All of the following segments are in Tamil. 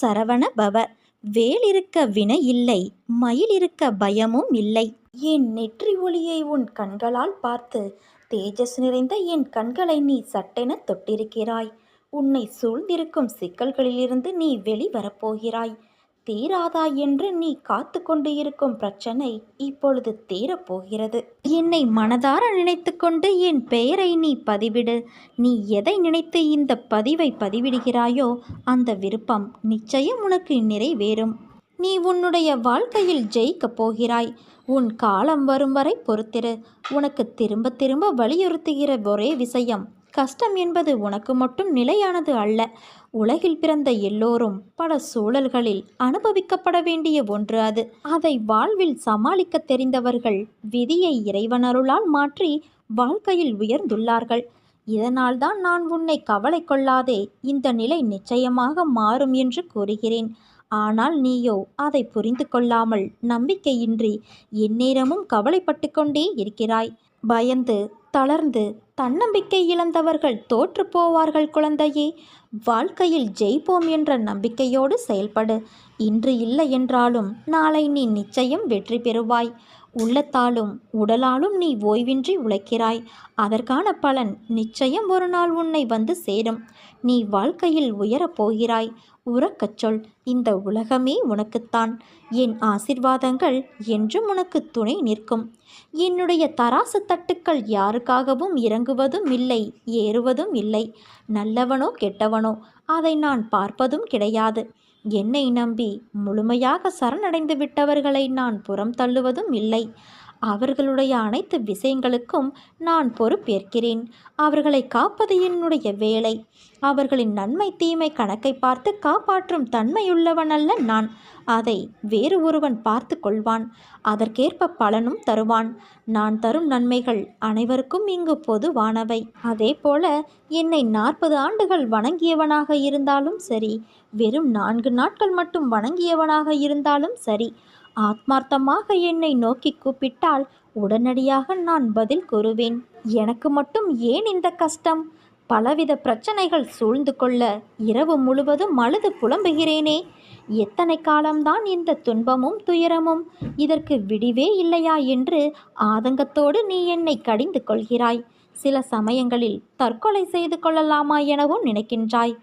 சரவண பவ. வேல் இருக்க வினை இல்லை மயில் இருக்க பயமும் இல்லை. என் நெற்றி ஒளியை உன் கண்களால் பார்த்து தேஜஸ் நிறைந்த என் கண்களை நீ சட்டென தொட்டிருக்கிறாய். உன்னை சூழ்ந்திருக்கும் சிக்கல்களிலிருந்து நீ வெளிவரப்போகிறாய் தீராதா என்று நீ காத்து கொண்டு இருக்கும் பிரச்சனை இப்பொழுது தீரப்போகிறது. என்னை மனதார நினைத்து கொண்டு என் பெயரை நீ பதிவிடு. நீ எதை நினைத்து இந்த பதிவை பதிவிடுகிறாயோ அந்த விருப்பம் நிச்சயம் உனக்கு நிறைவேறும். நீ உன்னுடைய வாழ்க்கையில் ஜெயிக்கப் போகிறாய். உன் காலம் வரும் வரை பொறுத்திரு. உனக்கு திரும்ப திரும்ப வலியுறுத்துகிற ஒரே விஷயம் கஷ்டம் என்பது உனக்கு மட்டும் நிலையானது அல்ல. உலகில் பிறந்த எல்லோரும் பல சூழல்களில் அனுபவிக்கப்பட வேண்டிய ஒன்று அது. அதை வாழ்வில் சமாளிக்க தெரிந்தவர்கள் விதியை இறைவனருளால் மாற்றி வாழ்க்கையில் உயர்ந்துள்ளார்கள். இதனால்தான் நான் உன்னை கவலை கொள்ளாதே இந்த நிலை நிச்சயமாக மாறும் என்று கூறுகிறேன். ஆனால் நீயோ அதை புரிந்து கொள்ளாமல் நம்பிக்கையின்றி எந்நேரமும் கவலைப்பட்டு கொண்டே இருக்கிறாய். பயந்து தளர்ந்து தன்னம்பிக்கை இழந்தவர்கள் தோற்று போவார்கள் குழந்தையே. வாழ்க்கையில் ஜெயிப்போம் என்ற நம்பிக்கையோடு செயல்படு. இன்று இல்லை என்றாலும் நாளை நீ நிச்சயம் வெற்றி பெறுவாய். உள்ளத்தாலும் உடலாலும் நீ ஓய்வின்றி உழைக்கிறாய். அதற்கான பலன் நிச்சயம் ஒரு நாள் உன்னை வந்து சேரும். நீ வாழ்க்கையில் உயரப் போகிறாய். உறக்கச் சொல். இந்த உலகமே உனக்குத்தான். என் ஆசிர்வாதங்கள் என்றும் உனக்கு துணை நிற்கும். என்னுடைய தராசு தட்டுக்கள் யாருக்காகவும் இறங்குவதும் இல்லை ஏறுவதும் இல்லை. நல்லவனோ கெட்டவனோ அதை நான் பார்ப்பதும் கிடையாது. என்னை நம்பி முழுமையாக சரணடைந்து விட்டவர்களை நான் புறம் தள்ளுவதும் இல்லை. அவர்களுடைய அனைத்து விஷயங்களுக்கும் நான் பொறுப்பேற்கிறேன். அவர்களை காப்பது என்னுடைய வேலை. அவர்களின் நன்மை தீமை கணக்கை பார்த்து காப்பாற்றும் தன்மையுள்ளவன் அல்ல நான். அதை வேறு ஒருவன் பார்த்து கொள்வான். அதற்கேற்ப பலனும் தருவான். நான் தரும் நன்மைகள் அனைவருக்கும் இங்கு பொதுவானவை. அதே போல என்னை நாற்பது ஆண்டுகள் வணங்கியவனாக இருந்தாலும் சரி வெறும் நான்கு நாட்கள் மட்டும் வணங்கியவனாக இருந்தாலும் சரி ஆத்மார்த்தமாக என்னை நோக்கி கூப்பிட்டால் உடனடியாக நான் பதில் கூறுவேன். எனக்கு மட்டும் ஏன் இந்த கஷ்டம்? பலவித பிரச்சனைகள் சூழ்ந்து கொள்ள இரவு முழுவதும் அழுது புலம்புகிறேனே. எத்தனை காலம்தான் இந்த துன்பமும் துயரமும் இதற்கு விடிவே இல்லையா என்று ஆதங்கத்தோடு நீ என்னை கடிந்து கொள்கிறாய். சில சமயங்களில் தற்கொலை செய்து கொள்ளலாமா எனவும் நினைக்கின்றாய்.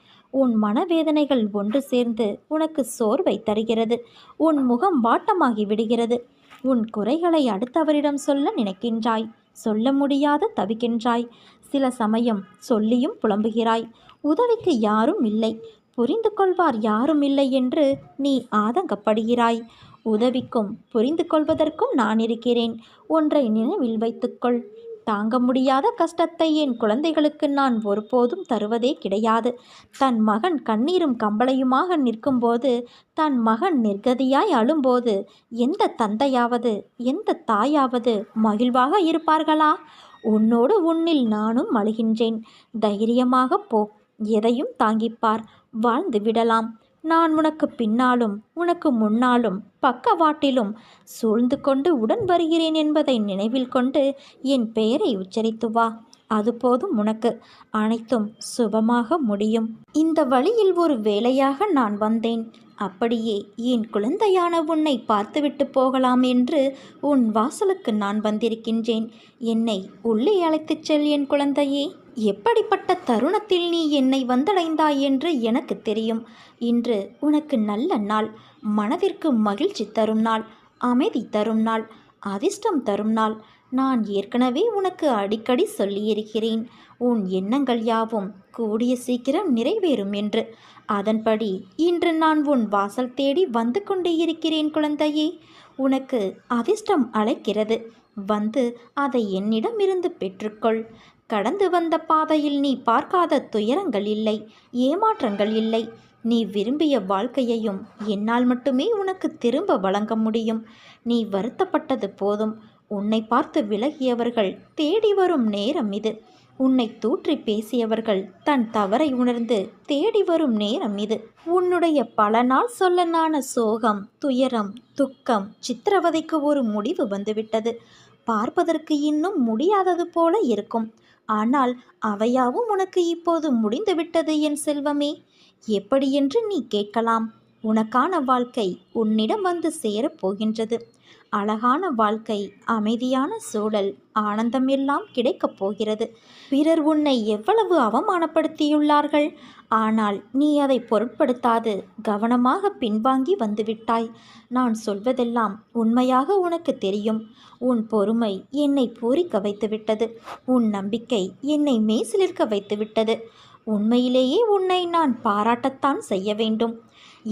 உன் மனவேதனைகள் ஒன்று சேர்ந்து உனக்கு சோர்வை தருகிறது. உன் முகம் வாட்டமாகி விடுகிறது. உன் குறைகளை அடுத்தவரிடம் சொல்ல நினைக்கின்றாய். சொல்ல முடியாத தவிக்கின்றாய். சில சமயம் சொல்லியும் புலம்புகிறாய். உதவிக்கு யாரும் இல்லை. புரிந்து கொள்வார் யாரும் இல்லை என்று நீ ஆதங்கப்படுகிறாய். உதவிக்கும் புரிந்து கொள்வதற்கும் நான் இருக்கிறேன். ஒன்றை நினைவில் வைத்துக்கொள். தாங்க முடியாத கஷ்டத்தை என் குழந்தைகளுக்கு நான் ஒருபோதும் தருவதே கிடையாது. தன் மகன் கண்ணீரும் கம்பளையுமாக நிற்கும்போது தன் மகன் நிர்கதியாய் அழும்போது எந்த தந்தையாவது எந்த தாயாவது மகிழ்வாக இருப்பார்களா? உன்னோடு உன்னில் நானும் அழுகின்றேன். தைரியமாக போ எதையும் தாங்கிப்பார். வாழ்ந்து விடலாம். நான் உனக்கு பின்னாலும் உனக்கு முன்னாலும் பக்கவாட்டிலும் சூழ்ந்து கொண்டு உடன் வருகிறேன் என்பதை நினைவில் கொண்டு என் பெயரை உச்சரித்து வா. அது போதும் உனக்கு. அனைத்தும் சுபமாக முடியும். இந்த வழியில் ஒரு வேலையாக நான் வந்தேன். அப்படியே என் குழந்தையான உன்னை பார்த்துவிட்டு போகலாம் என்று உன் வாசலுக்கு நான் வந்திருக்கின்றேன். என்னை உள்ளே அழைத்துச் செல் என் குழந்தையே. எப்படிப்பட்ட தருணத்தில் நீ என்னை வந்தடைந்தாய் என்று எனக்கு தெரியும். இன்று உனக்கு நல்ல நாள். மனதிற்கு மகிழ்ச்சி தரும் நாள். அமைதி தரும் நாள். அதிர்ஷ்டம் தரும் நாள். நான் ஏற்கனவே உனக்கு அடிக்கடி சொல்லியிருக்கிறேன். உன் எண்ணங்கள் யாவும் கூடிய சீக்கிரம் நிறைவேறும் என்று. அதன்படி இன்று நான் உன் வாசல் தேடி வந்து கொண்டே இருக்கிறேன் குழந்தையே. உனக்கு அதிர்ஷ்டம் அழைக்கிறது வந்து அதை என்னிடம் இருந்து பெற்றுக்கொள். கடந்து வந்த பாதையில் நீ பார்க்காத துயரங்கள் இல்லை ஏமாற்றங்கள் இல்லை. நீ விரும்பிய வாழ்க்கையையும் என்னால் மட்டுமே உனக்கு திரும்ப வழங்க முடியும். நீ வருத்தப்பட்டது போதும். உன்னை பார்த்து விலகியவர்கள் தேடி வரும் நேரம் இது. உன்னை தூற்றி பேசியவர்கள் தன் தவறை உணர்ந்து தேடி வரும் நேரம் இது. உன்னுடைய பல நாள் சொல்லனான சோகம் துயரம் துக்கம் சித்திரவதைக்கு ஒரு முடிவு வந்துவிட்டது. பார்ப்பதற்கு இன்னும் முடியாதது போல இருக்கும். ஆனால் அவையாவும் உனக்கு இப்போது முடிந்துவிட்டது என் செல்வமே. எப்படியென்று நீ கேட்கலாம். உனக்கான வாழ்க்கை உன்னிடம் வந்து சேரப் போகின்றது அழகான வாழ்க்கை அமைதியான சூழல் ஆனந்தம் எல்லாம் கிடைக்கப் போகிறது. பிறர் உன்னை எவ்வளவு அவமானப்படுத்தியுள்ளார்கள். ஆனால் நீ அதை பொருட்படுத்தாது கவனமாக பின்வாங்கி வந்துவிட்டாய். நான் சொல்வதெல்லாம் உண்மையாக உனக்கு தெரியும். உன் பொறுமை என்னை பூரிக்க வைத்துவிட்டது. உன் நம்பிக்கை என்னை மேசிலிருக்க வைத்துவிட்டது. உண்மையிலேயே உன்னை நான் பாராட்டத்தான் செய்ய வேண்டும்.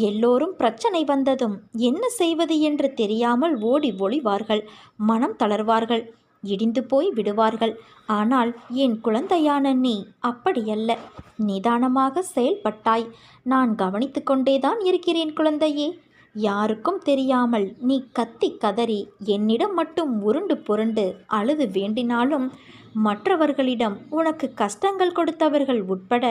எல்லோரும் பிரச்சனை வந்ததும் என்ன செய்வது என்று தெரியாமல் ஓடி ஒளிவார்கள். மனம் தளர்வார்கள். இடிந்து போய் விடுவார்கள். ஆனால் என் குழந்தையான நீ அப்படியல்ல. நிதானமாக செயல்பட்டாய். நான் கவனித்து கொண்டேதான் இருக்கிறேன் குழந்தையே. யாருக்கும் தெரியாமல் நீ கத்தி கதறி என்னிடம் மட்டும் உருண்டு புரண்டு அழுது வேண்டினாலும் மற்றவர்களிடம் உனக்கு கஷ்டங்கள் கொடுத்தவர்கள் உட்பட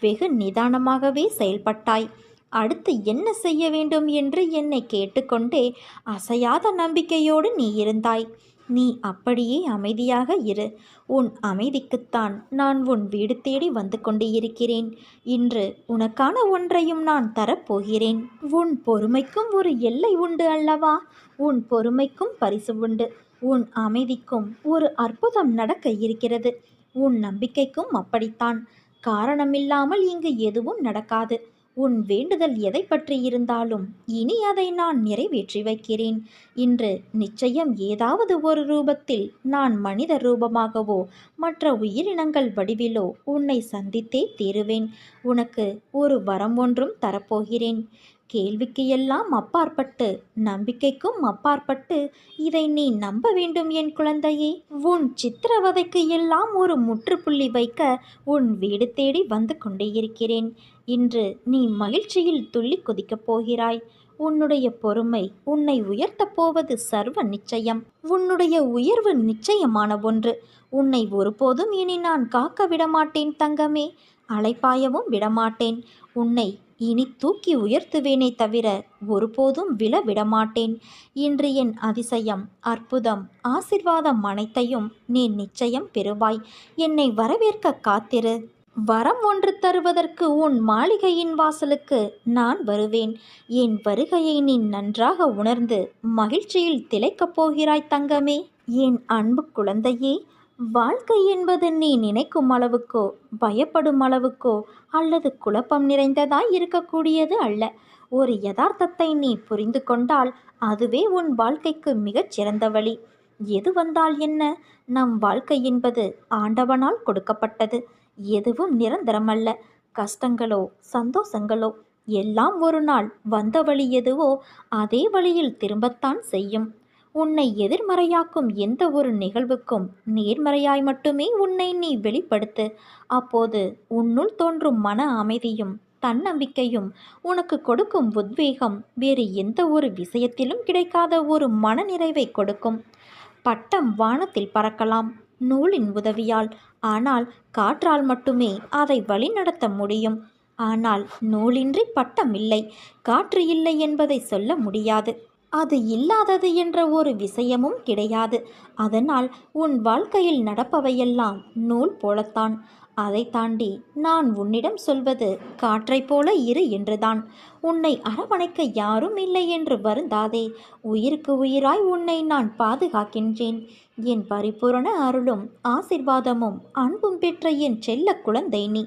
வெகு நிதானமாகவே செயல்பட்டாய். அடுத்து என்ன செய்ய வேண்டும் என்று என்னை கேட்டுக்கொண்டே அசையாத நம்பிக்கையோடு நீ இருந்தாய். நீ அப்படியே அமைதியாக இரு. உன் அமைதிக்குத்தான் நான் உன் வீடு தேடி வந்து கொண்டு இருக்கிறேன் இன்று உனக்கான ஒன்றையும் நான் தரப்போகிறேன். உன் பொறுமைக்கும் ஒரு எல்லை உண்டு அல்லவா? உன் பொறுமைக்கும் பரிசு உண்டு. உன் அமைதிக்கும் ஒரு அற்புதம் நடக்க இருக்கிறது. உன் நம்பிக்கைக்கும் அப்படித்தான். காரணமில்லாமல் இங்கு எதுவும் நடக்காது. உன் வேண்டுதல் எதை பற்றி இருந்தாலும் இனி அதை நான் நிறைவேற்றி வைக்கிறேன். இன்று நிச்சயம் ஏதாவது ஒரு ரூபத்தில் நான் மனித ரூபமாகவோ மற்ற உயிரினங்கள் வடிவிலோ உன்னை சந்தித்தே தீருவேன். உனக்கு ஒரு வரம் ஒன்றும் தரப்போகிறேன். கேள்விக்கு எல்லாம் அப்பாற்பட்டு நம்பிக்கைக்கும் அப்பாற்பட்டு இதை நீ நம்ப வேண்டும் என் குழந்தையே. உன் சித்திரவதைக்கு எல்லாம் ஒரு முற்றுப்புள்ளி வைக்க உன் வீடு தேடி வந்து கொண்டே இருக்கிறேன். இன்று நீ மகிழ்ச்சியில் துள்ளி குதிக்கப் போகிறாய். உன்னுடைய பொறுமை உன்னை உயர்த்தப் போவது சர்வ நிச்சயம். உன்னுடைய உயர்வு நிச்சயமான ஒன்று. உன்னை ஒருபோதும் இனி நான் காக்க விடமாட்டேன் தங்கமே. அலைப்பாயவும் விடமாட்டேன். உன்னை இனி தூக்கி உயர்த்துவேனே தவிர ஒருபோதும் விழ விடமாட்டேன். இன்று என் அதிசயம் அற்புதம் ஆசிர்வாதம் அனைத்தையும் நீ நிச்சயம் பெறுவாய். என்னை வரவேற்க காத்திரு. வரம் ஒன்று தருவதற்கு உன் மாளிகையின் வாசலுக்கு நான் வருவேன். என் வருகையை நீ நன்றாக உணர்ந்து மகிழ்ச்சியில் திளைக்கப் போகிறாய் தங்கமே. என் அன்பு குழந்தையே வாழ்க்கை என்பது நீ நினைக்கும் அளவுக்கோ பயப்படும் அளவுக்கோ அல்லது குழப்பம் நிறைந்ததாய் இருக்கக்கூடியது அல்ல. ஒரு யதார்த்தத்தை நீ புரிந்து கொண்டால் அதுவே உன் வாழ்க்கைக்கு மிகச் சிறந்த வழி. எது வந்தால் என்ன? நம் வாழ்க்கை என்பது ஆண்டவனால் கொடுக்கப்பட்டது. எதுவும் நிரந்தரமல்ல. கஷ்டங்களோ சந்தோஷங்களோ எல்லாம் ஒரு நாள் வந்த வழி எதுவோ அதே வழியில் திரும்பத்தான் செய்யும். உன்னை எதிர்மறையாக்கும் எந்த ஒரு நிகழ்வுக்கும் நேர்மறையாய் மட்டுமே உன்னை நீ வெளிப்படுத்து. அப்போது உன்னுள் தோன்றும் மன அமைதியும் தன்னம்பிக்கையும் உனக்கு கொடுக்கும் உத்வேகம் வேறு எந்த ஒரு விஷயத்திலும் கிடைக்காத ஒரு மனநிறைவை கொடுக்கும். பட்டம் வானத்தில் பறக்கலாம் நூலின் உதவியால். ஆனால் காற்றால் மட்டுமே அதை வழிநடத்த முடியும். ஆனால் நூலின்றி பட்டம் இல்லை காற்று இல்லை என்பதை சொல்ல முடியாது. அது இல்லாதது என்ற ஒரு விஷயமும் கிடையாது. அதனால் உன் வாழ்க்கையில் நடப்பவையெல்லாம் நூல் போலத்தான். அதை தாண்டி நான் உன்னிடம் சொல்வது காற்றைப் போல இரு என்றுதான். உன்னை அரவணைக்க யாரும் இல்லை என்று வருந்தாதே. உயிருக்கு உயிராய் உன்னை நான் பாதுகாக்கின்றேன். என் பரிபூரண அருளும் ஆசிர்வாதமும் அன்பும் பெற்ற என் செல்ல குழந்தை நீ.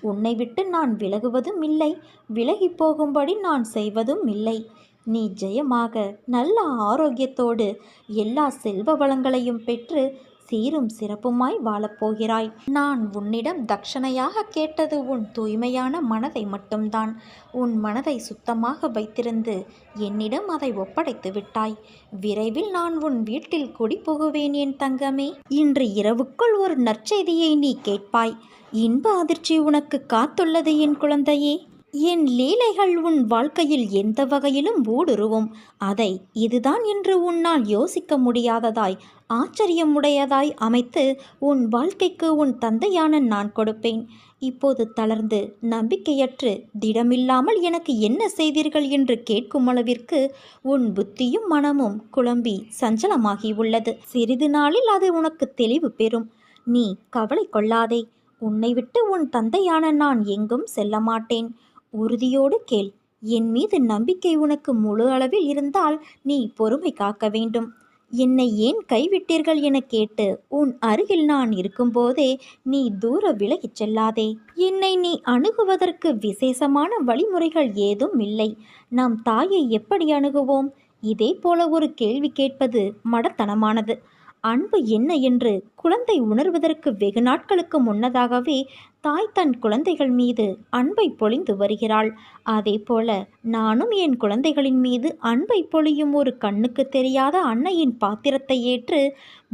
உன்னை விட்டு நான் விலகுவதும் இல்லை. விலகி போகும்படி நான் செய்வதும் இல்லை. நீ ஜெயமாக நல்ல ஆரோக்கியத்தோடு எல்லா செல்வ வளங்களையும் பெற்று சீரும் சிறப்புமாய் வாழப்போகிறாய் நான் உன்னிடம் தட்சணையாக கேட்டது உன் தூய்மையான மனதை மட்டும்தான். உன் மனதை சுத்தமாக வைத்திருந்து என்னிடம் அதை ஒப்படைத்து விட்டாய். விரைவில் நான் உன் வீட்டில் குடி புகுவேன் என் தங்கமே. இன்று இரவுக்குள் ஒரு நற்செய்தியை நீ கேட்பாய். இன்ப அதிர்ச்சி உனக்கு காத்துள்ளது என் குழந்தையே. என் லீலைகள் உன் வாழ்க்கையில் எந்த வகையிலும் ஊடுருவும். அதை இதுதான் என்று உன்னால் யோசிக்க முடியாததாய் ஆச்சரியமுடையதாய் அமைத்து உன் வாழ்க்கைக்கு உன் தந்தையான நான் கொடுப்பேன். இப்போது தளர்ந்து நம்பிக்கையற்று திடமில்லாமல் எனக்கு என்ன செய்தீர்கள் என்று கேட்கும் அளவிற்கு உன் புத்தியும் மனமும் குழம்பி சஞ்சலமாகி உள்ளது. சிறிது நாளில் அது உனக்கு தெளிவு பெறும். நீ கவலை கொள்ளாதே. உன்னை விட்டு உன் தந்தையான நான் எங்கும் செல்ல மாட்டேன். உறுதியோடு கேள். என் மீது நம்பிக்கை உனக்கு முழு அளவில் இருந்தால் நீ பொறுமை காக்க வேண்டும். என்னை ஏன் கைவிட்டீர்கள் என கேட்டு உன் அருகில் நான் இருக்கும்போதே நீ தூர விலகிச் செல்லாதே. என்னை நீ அணுகுவதற்கு விசேஷமான வழிமுறைகள் ஏதும் இல்லை. நம் தாயை எப்படி அணுகுவோம்? இதே போல ஒரு கேள்வி கேட்பது மடத்தனமானது. அன்பு என்ன என்று குழந்தை உணர்வதற்கு வெகு நாட்களுக்கு முன்னதாகவே தாய் தன் குழந்தைகள் மீது அன்பை பொழிந்து வருகிறாள். அதே போல நானும் என் குழந்தைகளின் மீது அன்பை பொழியும் ஒரு கண்ணுக்கு தெரியாத அன்னையின் பாத்திரத்தை ஏற்று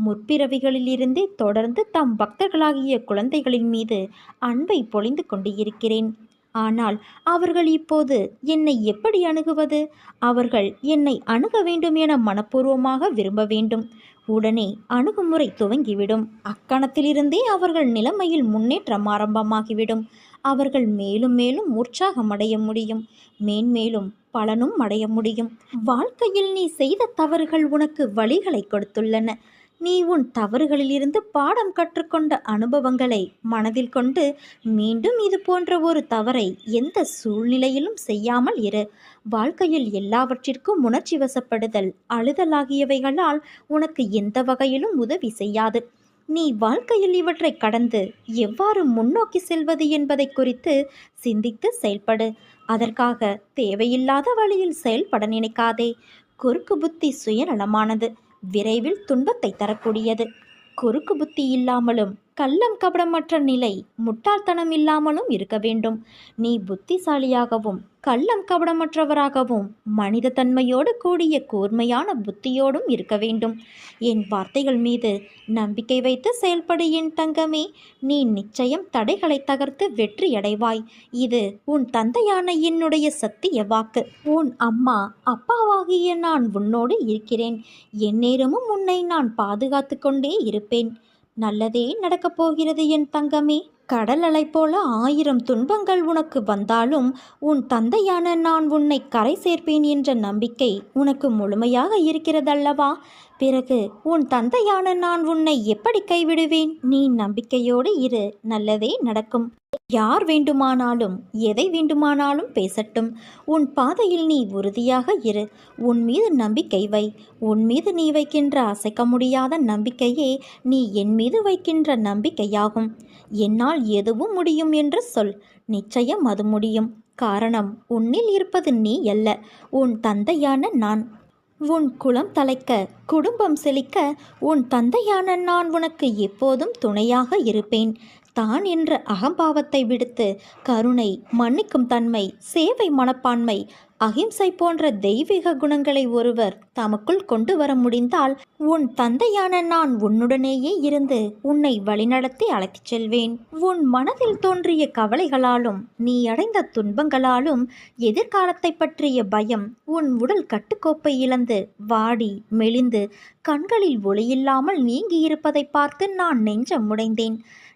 முற்பிறவிகளிலிருந்தே தொடர்ந்து தம் பக்தர்களாகிய குழந்தைகளின் மீது அன்பை பொழிந்து கொண்டு இருக்கிறேன் ஆனால் அவர்கள் இப்போது என்னை எப்படி அணுகுவது? அவர்கள் என்னை அணுக வேண்டும் என மனப்பூர்வமாக விரும்ப வேண்டும். உடனே அணுகுமுறை துவங்கிவிடும். அக்கணத்திலிருந்தே அவர்கள் நிலைமையில் முன்னேற்றம் ஆரம்பமாகிவிடும். அவர்கள் மேலும் மேலும் உற்சாகமடைய முடியும். மேன்மேலும் பலனும் அடைய முடியும். வாழ்க்கையில் நீ செய்த தவறுகள் உனக்கு வழிகளை கொடுத்துள்ளன. நீ உன் தவறுகளிலிருந்து பாடம் கற்றுக்கொண்ட அனுபவங்களை மனதில் கொண்டு மீண்டும் இது போன்ற ஒரு தவறை எந்த சூழ்நிலையிலும் செய்யாமல் இரு. வாழ்க்கையில் எல்லாவற்றிற்கும் உணர்ச்சி வசப்படுதல் அழுதல் ஆகியவைகளால் உனக்கு எந்த வகையிலும் உதவி செய்யாது. நீ வாழ்க்கையில் இவற்றை கடந்து எவ்வாறு முன்னோக்கி செல்வது என்பதை குறித்து சிந்தித்து செயல்படு. அதற்காக தேவையில்லாத வழியில் செயல்பட நினைக்காதே. குறுக்கு புத்தி சுயநலமானது. விரைவில் துன்பத்தை தரக்கூடியது. குறுக்கு புத்தி இல்லாமலும் கள்ளம் கபடமற்ற நிலை முட்டாள்தனம் இல்லாமலும் இருக்க வேண்டும். நீ புத்திசாலியாகவும் கள்ளம் கபடமற்றவராகவும் மனித தன்மையோடு கூடிய கூர்மையான புத்தியோடும் இருக்க வேண்டும். என் வார்த்தைகள் மீது நம்பிக்கை வைத்து செயல்படு என் தங்கமே. நீ நிச்சயம் தடைகளை தகர்த்து வெற்றியடைவாய் இது உன் தந்தையான என்னுடைய சத்திய வாக்கு. உன் அம்மா அப்பாவாகிய நான் உன்னோடு இருக்கிறேன். எந்நேரமும் உன்னை நான் பாதுகாத்து கொண்டே இருப்பேன். நல்லதே நடக்கப் போகிறது என் தங்கமே. கடல் அலை போல ஆயிரம் துன்பங்கள் உனக்கு வந்தாலும் உன் தந்தையான நான் உன்னை கரை சேர்ப்பேன் என்ற நம்பிக்கை உனக்கு முழுமையாக இருக்கிறதல்லவா? பிறகு உன் தந்தையான நான் உன்னை எப்படி கைவிடுவேன்? நீ நம்பிக்கையோடு இரு. நல்லதே நடக்கும். யார் வேண்டுமானாலும் எதை வேண்டுமானாலும் பேசட்டும். உன் பாதையில் நீ உறுதியாக இரு. உன் மீது நம்பிக்கை வை. உன் மீது நீ வைக்கின்ற அசைக்க முடியாத நம்பிக்கையே நீ என் மீது வைக்கின்ற நம்பிக்கையாகும். என்னால் எதுவும் முடியும் என்று சொல். நிச்சயம் அது முடியும். காரணம் உன்னில் இருப்பது நீ அல்ல உன் தந்தையான நான். உன் குலம் தலைக்க குடும்பம் செழிக்க உன் தந்தையான நான் உனக்கு எப்போதும் துணையாக இருப்பேன். தான் என்ற அகம்பாவத்தை விடுத்து கருணை மன்னிக்கும் தன்மை சேவை மனப்பான்மை அகிம்சை போன்ற தெய்வீக குணங்களை ஒருவர் தமக்குள் கொண்டு வர முடிந்தால் உன் தந்தையான நான் உன்னுடனேயே இருந்து உன்னை வழிநடத்தி அழைத்துச் செல்வேன். உன் மனதில் தோன்றிய கவலைகளாலும் நீ அடைந்த துன்பங்களாலும் எதிர்காலத்தை பற்றிய பயம் உன் உடல் கட்டுக்கோப்பை இழந்து வாடி மெலிந்து கண்களில் ஒளியில்லாமல் நீங்கியிருப்பதை பார்த்து நான் நெஞ்சம் முடைந்தேன்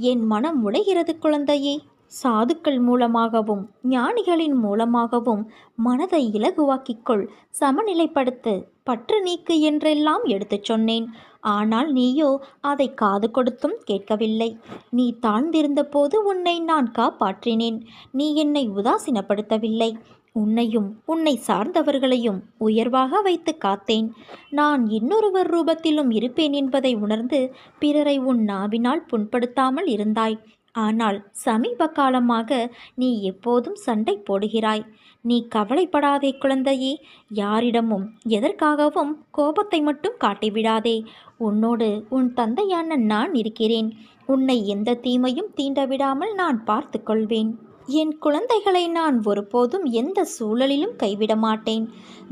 என் மனம் உடைகிறது குழந்தையே. சாதுக்கள் மூலமாகவும் ஞானிகளின் மூலமாகவும் மனதை இலகுவாக்கிக்கொள். சமநிலைப்படுத்து. பற்று நீக்கு என்றெல்லாம் எடுத்துச் சொன்னேன். ஆனால் நீயோ அதை காது கொடுத்தும் கேட்கவில்லை. நீ தாழ்ந்திருந்த போது உன்னை நான் காப்பாற்றினேன். நீ என்னை உதாசீனப்படுத்தவில்லை. உன்னையும் உன்னை சார்ந்தவர்களையும் உயர்வாக வைத்து காத்தேன். நான் இன்னொருவர் ரூபத்திலும் இருப்பேன் என்பதை உணர்ந்து பிறரை உன் நாவினால் புண்படுத்தாமல் இருந்தாய். ஆனால் சமீப காலமாக நீ எப்போதும் சண்டை போடுகிறாய். நீ கவலைப்படாதே குழந்தையே. யாரிடமும் எதற்காகவும் கோபத்தை மட்டும் காட்டிவிடாதே. உன்னோடு உன் தந்தையான நான் இருக்கிறேன். உன்னை எந்த தீமையும் தீண்ட விடாமல் நான் பார்த்து கொள்வேன். என் குழந்தைகளை நான் ஒருபோதும் எந்த சூழலிலும் கைவிட மாட்டேன்.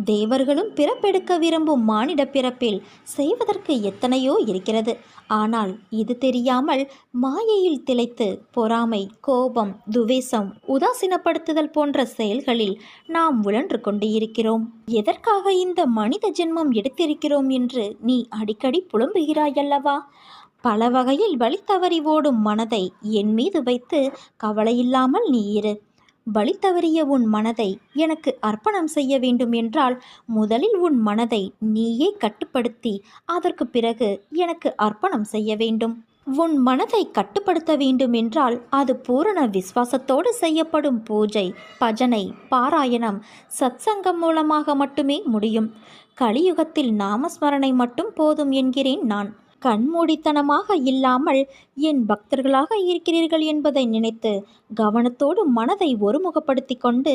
தேவர்களும் பிறப்பெடுக்க விரும்பும் மானிட பிறப்பில் செய்வதற்கு எத்தனையோ இருக்கிறது. ஆனால் இது தெரியாமல் மாயையில் திளைத்து பொறாமை கோபம் துவேஷம் உதாசீனப்படுத்துதல் போன்ற செயல்களில் நாம் உழன்று கொண்டு இருக்கிறோம் எதற்காக இந்த மனித ஜென்மம் எடுத்திருக்கிறோம் என்று நீ அடிக்கடி புலம்புகிறாயல்லவா? பல வகையில் வழி தவறி ஓடும் மனதை என் மீது வைத்து கவலையில்லாமல் நீ இரு. வழி தவறிய உன் மனதை எனக்கு அர்ப்பணம் செய்ய வேண்டும் என்றால் முதலில் உன் மனதை நீயே கட்டுப்படுத்தி அதற்கு பிறகு எனக்கு அர்ப்பணம் செய்ய வேண்டும். உன் மனதை கட்டுப்படுத்த வேண்டும் என்றால் அது பூரண விசுவாசத்தோடு செய்யப்படும் பூஜை பஜனை பாராயணம் சத்சங்கம் மூலமாக மட்டுமே முடியும். கலியுகத்தில் நாமஸ்மரணை மட்டும் போதும் என்கிறேன் நான். கண்மூடித்தனமாக இல்லாமல் என் பக்தர்களாக இருக்கிறீர்கள் என்பதை நினைத்து கவனத்தோடு மனதை ஒருமுகப்படுத்தி கொண்டு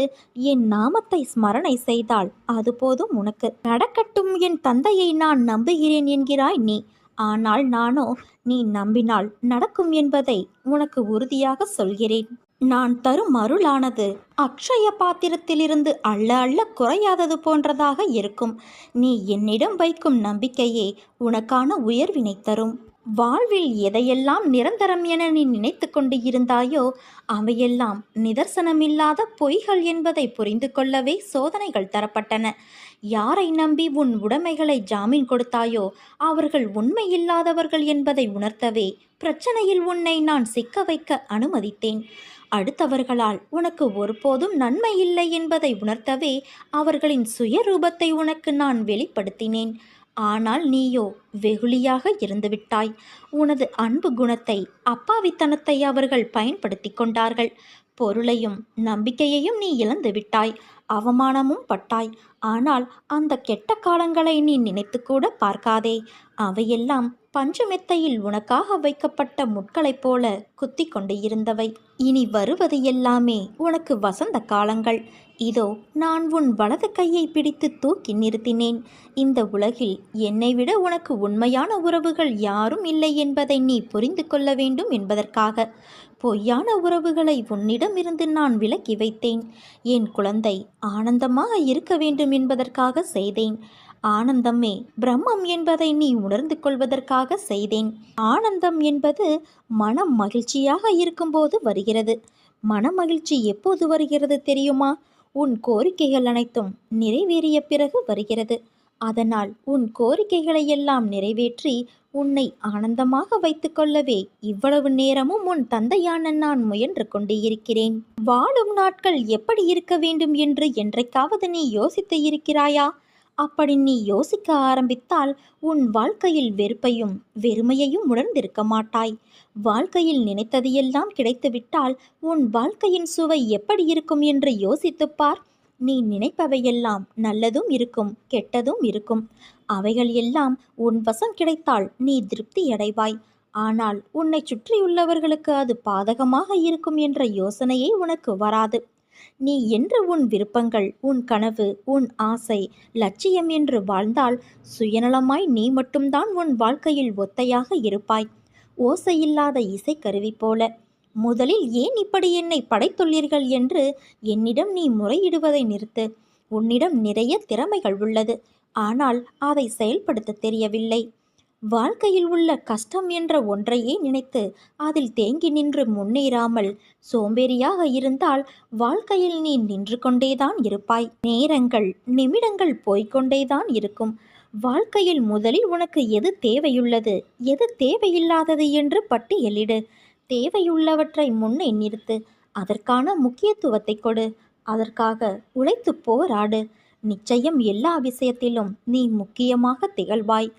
என் நாமத்தை ஸ்மரணை செய்தால் அது போதும் உனக்கு. நடக்கட்டும் என் தந்தையை நான் நம்புகிறேன் என்கிறாய் நீ. ஆனால் நானோ நீ நம்பினால் நடக்கும் என்பதை உனக்கு உறுதியாக சொல்கிறேன். நான் தரும் அருளானது. அக்ஷய பாத்திரத்திலிருந்து அள்ள அள்ள குறையாதது போன்றதாக இருக்கும். நீ என்னிடம் வைக்கும் நம்பிக்கையே உனக்கான உயர்வினை தரும். வாழ்வில் எதையெல்லாம் நிரந்தரம் என நீ நினைத்து கொண்டு இருந்தாயோ அவையெல்லாம் நிதர்சனமில்லாத பொய்கள் என்பதை புரிந்து கொள்ளவே சோதனைகள் தரப்பட்டன. யாரை நம்பி உன் உடைமைகளை ஜாமீன் கொடுத்தாயோ அவர்கள் உண்மையில்லாதவர்கள் என்பதை உணர்த்தவே பிரச்சனையில் உன்னை நான் சிக்க வைக்க அனுமதித்தேன். அடுத்தவர்களால் உனக்கு ஒருபோதும் நன்மை இல்லை என்பதை உணர்த்தவே அவர்களின் சுயரூபத்தை உனக்கு நான் வெளிப்படுத்தினேன். ஆனால் நீயோ வெகுளியாக இருந்துவிட்டாய். உனது அன்பு குணத்தை அப்பாவித்தனத்தை அவர்கள் பயன்படுத்தி கொண்டார்கள். பொருளையும் நம்பிக்கையையும் நீ இழந்து விட்டாய் அவமானமும் பட்டாய். ஆனால் அந்த கெட்ட காலங்களை நீ நினைத்து கூட பார்க்காதே. அவையெல்லாம் பஞ்சமெத்தையில் உனக்காக வைக்கப்பட்ட முட்களைப் போல குத்தி கொண்டு இருந்தவை. இனி வருவது எல்லாமே உனக்கு வசந்த காலங்கள். இதோ நான் உன் வலது கையை பிடித்து தூக்கி நிறுத்தினேன். இந்த உலகில் என்னை விட உனக்கு உண்மையான உறவுகள் யாரும் இல்லை என்பதை நீ புரிந்து கொள்ள வேண்டும் என்பதற்காக. பொய்யான உறவுகளை உன்னிடமிருந்து நான் விலக்கி வைத்தேன். என் குழந்தை ஆனந்தமாக இருக்க வேண்டும் என்பதற்காக செய்தேன். ஆனந்தமே பிரம்மம் என்பதை நீ உணர்ந்து கொள்வதற்காக செய்தேன். ஆனந்தம் என்பது மனம் மகிழ்ச்சியாக இருக்கும்போது வருகிறது. மன மகிழ்ச்சி எப்போது வருகிறது தெரியுமா? உன் கோரிக்கைகள் அனைத்தும் நிறைவேறிய பிறகு வருகிறது. அதனால் உன் கோரிக்கைகளை எல்லாம் நிறைவேற்றி உன்னை ஆனந்தமாக வைத்துக்கொள்ளவே இவ்வளவு நேரமும் உன் தந்தையான நான் முயன்று கொண்டு இருக்கிறேன். வாழும் நாட்கள் எப்படி இருக்க வேண்டும் என்று என்றைக்காவது நீ யோசித்து இருக்கிறாயா? அப்படி நீ யோசிக்க ஆரம்பித்தால் உன் வாழ்க்கையில் வெறுப்பையும் வெறுமையையும் உணர்ந்திருக்க மாட்டாய். வாழ்க்கையில் நினைத்ததையெல்லாம் கிடைத்துவிட்டால் உன் வாழ்க்கையின் சுவை எப்படி இருக்கும் என்று யோசித்துப் பார். நீ நினைப்பவையெல்லாம் நல்லதும் இருக்கும் கெட்டதும் இருக்கும். அவைகள் எல்லாம் உன் வசம் கிடைத்தால் நீ திருப்தி அடைவாய். ஆனால் உன்னை சுற்றியுள்ளவர்களுக்கு அது பாதகமாக இருக்கும் என்ற யோசனையே உனக்கு வராது. நீ என்று உன் விருப்பங்கள் உன் கனவு உன் ஆசை லட்சியம் என்று வாழ்ந்தால் சுயநலமாய் நீ மட்டும்தான் உன் வாழ்க்கையில் ஒத்தையாக இருப்பாய். ஓசையில்லாத இசைக்கருவி போல முதலில் ஏன் இப்படி என்னை படைத்துள்ளீர்கள் என்று என்னிடம் நீ முறையிடுவதை நிறுத்து. உன்னிடம் நிறைய திறமைகள் உள்ளது. ஆனால் அதை செயல்படுத்த தெரியவில்லை. வாழ்க்கையில் உள்ள கஷ்டம் என்ற ஒன்றையே நினைத்து அதில் தேங்கி நின்று முன்னேறாமல் சோம்பேறியாக இருந்தால் வாழ்க்கையில் நீ நின்று கொண்டேதான் இருப்பாய். நேரங்கள் நிமிடங்கள் போய்கொண்டேதான் இருக்கும். வாழ்க்கையில் முதலில் உனக்கு எது தேவையுள்ளது? எது தேவையில்லாதது என்று பட்டியலிடு. தேவையுள்ளவற்றை முன்னே நிறுத்து. அதற்கான முக்கியத்துவத்தை கொடு. அதற்காக உழைத்து போராடு. நிச்சயம் எல்லா விஷயத்திலும் நீ முக்கியமாக திகழ்வாய்.